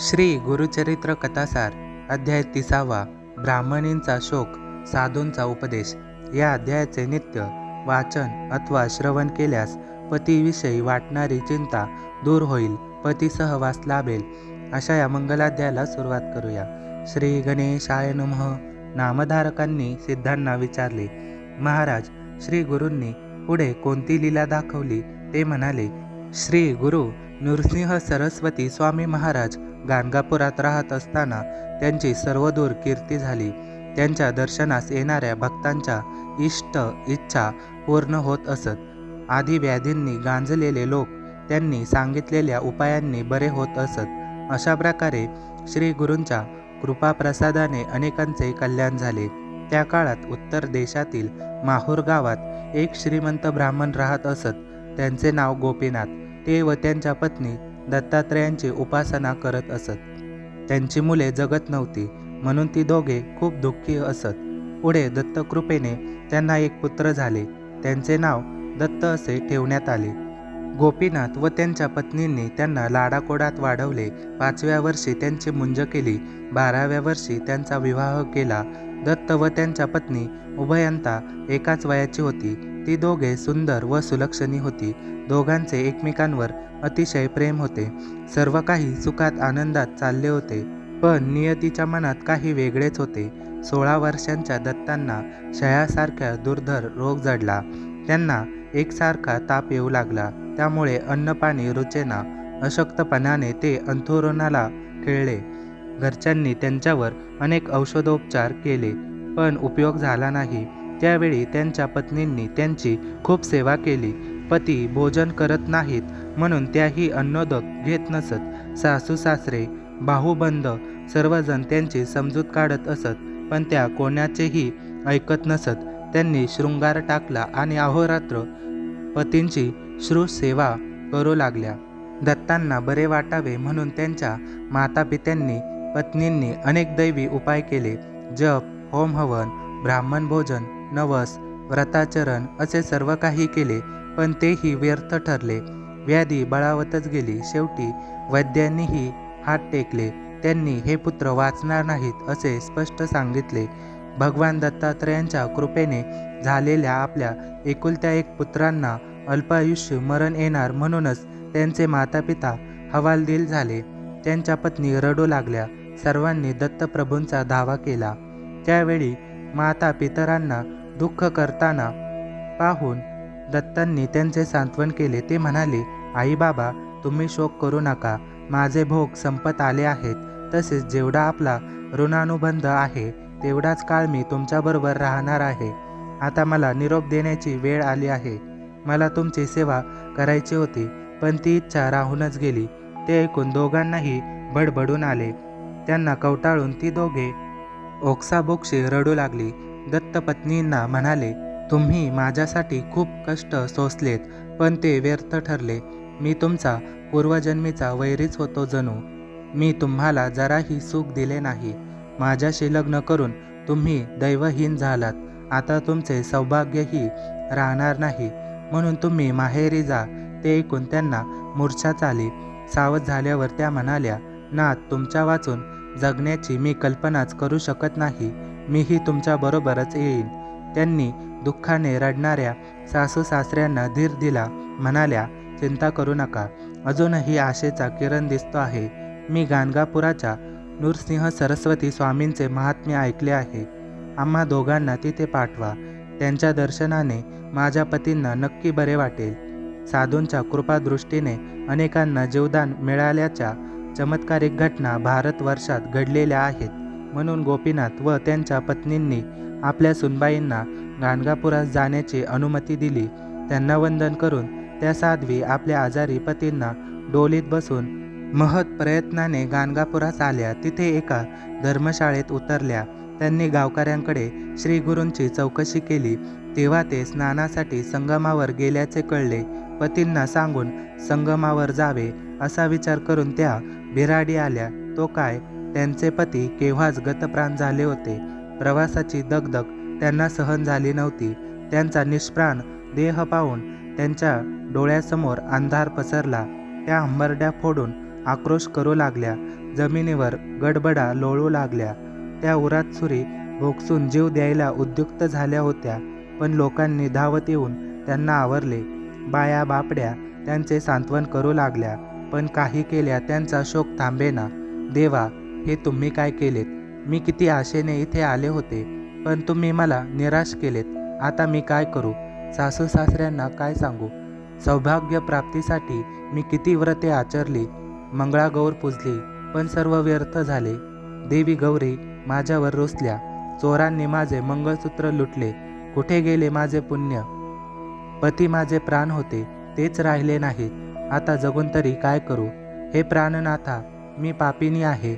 श्री गुरुचरित्र कथासार अध्याय तिसावा ब्राह्मणींचा शोक साधूंचा उपदेश. या अध्यायाचे नित्य वाचन अथवा श्रवण केल्यास पतीविषयी वाटणारी चिंता दूर होईल पती सहवास लाभेल. अशा या मंगलाध्यायाला सुरुवात करूया. श्री गणेशाय नमः. नामधारकांनी सिद्धांना विचारले महाराज श्री गुरूंनी पुढे कोणती लीला दाखवली? ते म्हणाले श्री गुरु नृसिंह सरस्वती स्वामी महाराज गाणगापुरात राहत असताना त्यांची सर्वदूर कीर्ती झाली. त्यांच्या दर्शनास येणाऱ्या भक्तांच्या इष्ट इच्छा पूर्ण होत असत. आधी व्याधींनी गांजलेले लोक त्यांनी सांगितलेल्या उपायांनी बरे होत असत. अशा प्रकारे श्री गुरूंच्या कृपाप्रसादाने अनेकांचे कल्याण झाले. त्या काळात उत्तर देशातील माहूर गावात एक श्रीमंत ब्राह्मण राहत असत. त्यांचे नाव गोपीनाथ. ते व त्यांच्या पत्नी दत्तात्रयांची उपासना करत असत. त्यांची मुले जगत नव्हती म्हणून ती दोघे खूप दुःखी असत. पुढे दत्तकृपेने त्यांना एक पुत्र झाले. त्यांचे नाव दत्त असे ठेवण्यात आले. गोपीनाथ व त्यांच्या पत्नींनी त्यांना लाडाकोडात वाढवले. पाचव्या वर्षी त्यांची मुंज केली. बाराव्या वर्षी त्यांचा विवाह केला. दत्त व त्यांच्या पत्नी उभयंता एकाच वयाची होती. ती दोघे सुंदर व सुलक्षणी होती. दोघांचे एकमेकांवर अतिशय प्रेम होते. सर्व काही सुखात आनंदात चालले होते पण नियतीच्या मनात काही वेगळेच होते. सोळा वर्षांच्या दत्तांना शयासारख्या दुर्धर रोग जडला. त्यांना एकसारखा ताप येऊ लागला. त्यामुळे अन्नपाणी रुचेना अशक्तपणाने ते अंथुरुणाला खेळले. घरच्यांनी त्यांच्यावर अनेक औषधोपचार केले पण उपयोग झाला नाही. त्यावेळी त्यांच्या पत्नींनी त्यांची खूप सेवा केली. पती भोजन करत नाहीत म्हणून त्याही अन्नोदक घेत नसत. सासू सासरे बाहुबंद सर्वजण त्यांची समजूत काढत असत पण त्या कोणाचेही ऐकत नसत. त्यांनी शृंगार टाकला आणि अहोरात्र पतींची सेवा करू लागल्या. दत्तांना बरे वाटावे म्हणून त्यांच्या मातापित्यांनी पत्नींनी अनेक दैवी उपाय केले. जप होम हवन ब्राह्मण भोजन नवस व्रताचरण असे सर्व काही केले पण तेही व्यर्थ ठरले. व्याधी बळावतच गेली. शेवटी वैद्यांनीही हात टेकले. त्यांनी हे पुत्र वाचणार नाहीत असे स्पष्ट सांगितले. भगवान दत्तात्रयांच्या कृपेने झालेल्या आपल्या एकुलत्या एक पुत्रांना अल्पायुष्य मरण येणार म्हणूनच त्यांचे मातापिता हवालदिल झाले. त्यांच्या पत्नी रडू लागल्या. सर्वांनी दत्तप्रभूंचा धावा केला. त्यावेळी माता पितरांना दुःख करताना पाहून दत्तांनी त्यांचे सांत्वन केले. ते म्हणाले आई बाबा तुम्ही शोक करू नका. माझे भोग संपत आले आहेत. तसेच जेवढा आपला ऋणानुबंध आहे तेवढाच काळ मी तुमच्याबरोबर राहणार आहे. आता मला निरोप देण्याची वेळ आली आहे. मला तुमची सेवा करायची होती पण ती इच्छा राहूनच गेली. ते ऐकून दोघांनाही बडबडून आले. त्यांना कवटाळून ती दोघे ओक्साबोक्षी रडू लागली. दत्तपत्नींना म्हणाले तुम्ही माझ्यासाठी खूप कष्ट सोसलेत पण ते व्यर्थ ठरले. मी तुमचा पूर्वजन्मीचा वैरीच होतो जणू. मी तुम्हाला जराही सुख दिले नाही. माझ्याशी लग्न करून तुम्ही दैवहीन झालात. आता तुमचे सौभाग्यही राहणार नाही. म्हणून तुम्ही माहेरी जा. ते ऐकून त्यांना मूर्छा चाली. सावध झाल्यावर त्या म्हणाल्या नाथ तुमच्या वाचून जगण्याची मी कल्पनाच करू शकत नाही. मीही तुमच्याबरोबरच येईन. त्यांनी दुःखाने रडणाऱ्या सासू सासऱ्यांना धीर दिला. म्हणाल्या चिंता करू नका. अजूनही आशेचा किरण दिसतो आहे. मी गाणगापुराच्या नृसिंह सरस्वती स्वामींचे महात्म्य ऐकले आहे. आम्हा दोघांना तिथे पाठवा. त्यांच्या दर्शनाने माझ्या पतींना नक्की बरे वाटेल. साधूंच्या कृपादृष्टीने अनेकांना जीवदान मिळाल्याच्या चमत्कारिक घटना भारतवर्षात घडलेल्या आहेत. म्हणून गोपीनाथ व त्यांच्या पत्नींनी आपल्या सुनबाईंना गाणगापुरात जाण्याची अनुमती दिली. त्यांना वंदन करून त्या साध्वी आपल्या आजारी पतींना डोलीत बसून महत प्रयत्नाने गाणगापुरात आल्या. तिथे एका धर्मशाळेत उतरल्या. त्यांनी गावकऱ्यांकडे श्रीगुरूंची चौकशी केली. तेव्हा ते स्नानासाठी संगमावर गेल्याचे कळले. पतींना सांगून संगमावर जावे असा विचार करून त्या बिराडी आल्या. तो काय? त्यांचे पती केव्हाच गतप्राण झाले होते. प्रवासाची दगदग त्यांना सहन झाली नव्हती. त्यांचा निष्प्राण देह पाहून त्यांच्या डोळ्यासमोर अंधार पसरला. त्या हंबरड्या फोडून आक्रोश करू लागल्या. जमिनीवर गडबडा लोळू लागल्या. त्या उरात सुरी भोगसून जीव द्यायला उद्युक्त झाल्या होत्या पण लोकांनी धावत येऊन त्यांना आवरले. बाया बापड्या त्यांचे सांत्वन करू लागल्या. पण काही केल्या त्यांचा शोक थांबेना. देवा हे तुम्ही काय केलेत? मी किती आशेने इथे आले होते पण तुम्ही मला निराश केलेत. आता मी काय करू? सासू सासऱ्यांना काय सांगू? सौभाग्य प्राप्तीसाठी मी किती व्रते आचरली मंगळागौर पुजली पण सर्व व्यर्थ झाले. देवी गौरी माझ्यावर रुसल्या. चोरांनी माझे मंगळसूत्र लुटले. कुठे गेले माझे पुण्य? पती माझे प्राण होते तेच राहिले नाहीत. आता जगून तरी काय करू? हे प्राणनाथा मी पापिनी आहे.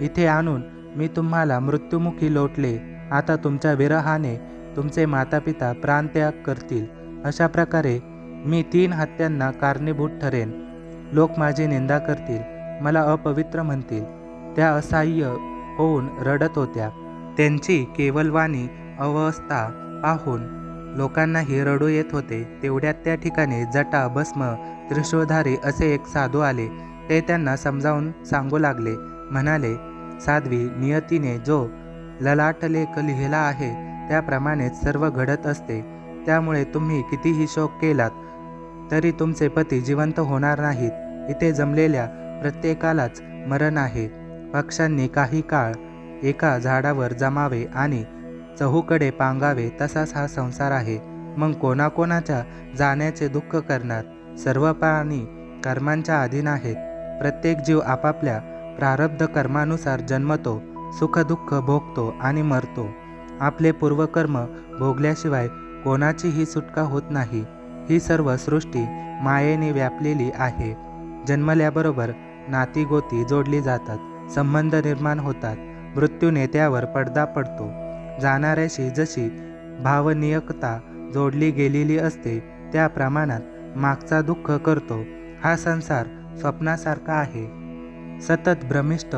इथे आणून मी तुम्हाला मृत्युमुखी लोटले. आता तुमच्या विरहाने तुमचे मातापिता प्राणत्याग करतील. अशा प्रकारे मी तीन हत्यांना कारणीभूत ठरेन. लोक माझी निंदा करतील. मला अपवित्र म्हणतील. त्या असह्य होऊन रडत होत्या. त्यांची केवलवाणी अवस्था पाहून लोकांनाही रडू येत होते तेवढ्यात त्या ठिकाणी जटा भस्म त्रिशूळधारी असे एक साधू आले. ते त्यांना समजावून सांगू लागले. म्हणाले साध्वी नियतीने जो ललाटलेख लिहिला आहे त्याप्रमाणेच सर्व घडत असते. त्यामुळे तुम्ही कितीही शोक केलात तरी तुमचे पती जिवंत होणार नाहीत. इथे जमलेल्या प्रत्येकालाच मरण आहे. पक्ष्यांनी काही काळ एका झाडावर जमावे आणि चहूकडे पांगावे तसाच हा संसार आहे. मग कोणाकोणाच्या जाण्याचे दुःख करणार? सर्व प्राणी कर्मांच्या अधीन आहेत. प्रत्येक जीव आपापल्या प्रारब्ध कर्मानुसार जन्मतो सुखदुःख भोगतो आणि मरतो. आपले पूर्वकर्म भोगल्याशिवाय कोणाचीही सुटका होत नाही. ही सर्व सृष्टी मायेने व्यापलेली आहे. जन्मल्याबरोबर नातीगोती जोडली जातात संबंध निर्माण होतात मृत्यूने त्यावर पडदा पडतो. जाणाऱ्याशी जशी भावनियकता जोडली गेलेली असते त्या प्रमाणात मागचा दुःख करतो. हा संसार स्वप्नासारखा आहे. सतत भ्रमिष्ट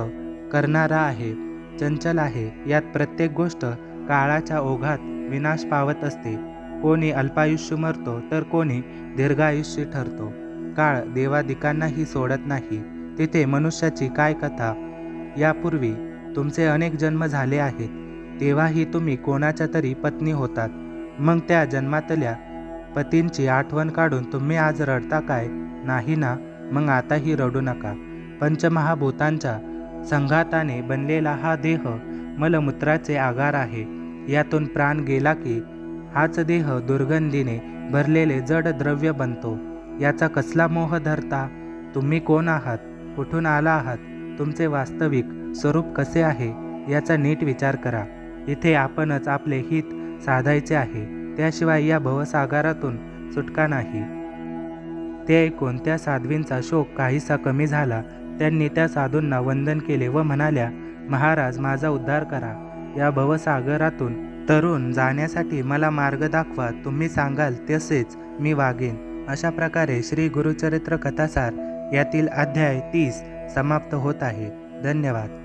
करणारा आहे चंचल आहे. यात प्रत्येक गोष्ट काळाच्या ओघात विनाश पावत असते. कोणी अल्पायुष्य मरतो तर कोणी दीर्घायुष्य ठरतो. काळ देवादिकांनाही सोडत नाही. तिथे मनुष्याची काय कथा? यापूर्वी तुमचे अनेक जन्म झाले आहेत. तेव्हाही तुम्ही कोणाच्या तरी पत्नी होतात. मग त्या जन्मातल्या पतींची आठवण काढून तुम्ही आज रडता काय? नाही ना? मग आताही रडू नका. पंचमहाभूतांच्या संघाताने बनलेला हा देह मलमूत्राचे आगार आहे. यातून प्राण गेला की हाच देह दुर्गंधीने भरलेले जड द्रव्य बनतो. याचा कसला मोह धरता? तुम्ही कोण आहात? कुठून आला आहात? तुमचे वास्तविक स्वरूप कसे आहे? याचा नीट विचार करा. इथे आपणच आपले हित साधायचे आहे. त्याशिवाय या भवसागरातून सुटका नाही. ते ऐकून त्या साध्वींचा शोक काहीसा कमी झाला. त्यांनी त्या साधूंना वंदन केले व म्हणाल्या महाराज माझा उद्धार करा. या भवसागरातून तरुण जाण्यासाठी मला मार्ग दाखवा. तुम्ही सांगाल तसेच मी वागेन. अशा प्रकारे श्री गुरुचरित्र कथासार यातील अध्याय तीस समाप्त होत आहे. धन्यवाद.